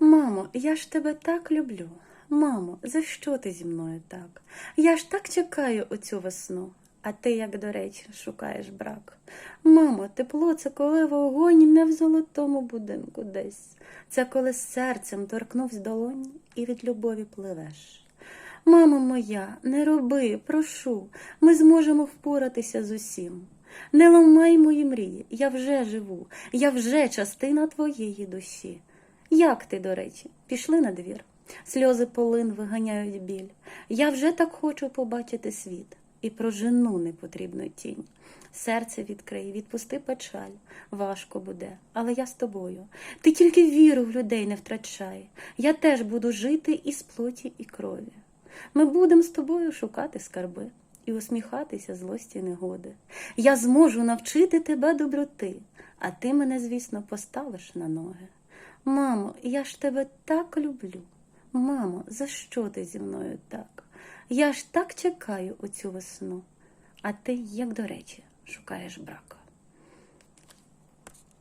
Мамо, я ж тебе так люблю. Мамо, за що ти зі мною так? Я ж так чекаю оцю весну, а ти, як до речі, шукаєш брак. Мамо, тепло це коли вогонь не в золотому будинку десь. Це коли серцем торкнувсь долонь і від любові пливеш. Мамо моя, не роби, прошу, ми зможемо впоратися з усім. Не ламай мої мрії, я вже живу, я вже частина твоєї душі. Як ти, до речі, пішли на двір? Сльози полин виганяють біль. Я вже так хочу побачити світ і прожену непотрібну тінь. Серце відкрий, відпусти печаль, важко буде, але я з тобою. Ти тільки віру в людей не втрачай. Я теж буду жити із плоті і крові. Ми будемо з тобою шукати скарби і усміхатися злості негоди. Я зможу навчити тебе доброти, а ти мене, звісно, поставиш на ноги. Мамо, я ж тебе так люблю. Мамо, за що ти зі мною так? Я ж так чекаю оцю весну, а ти, як до речі, шукаєш брака.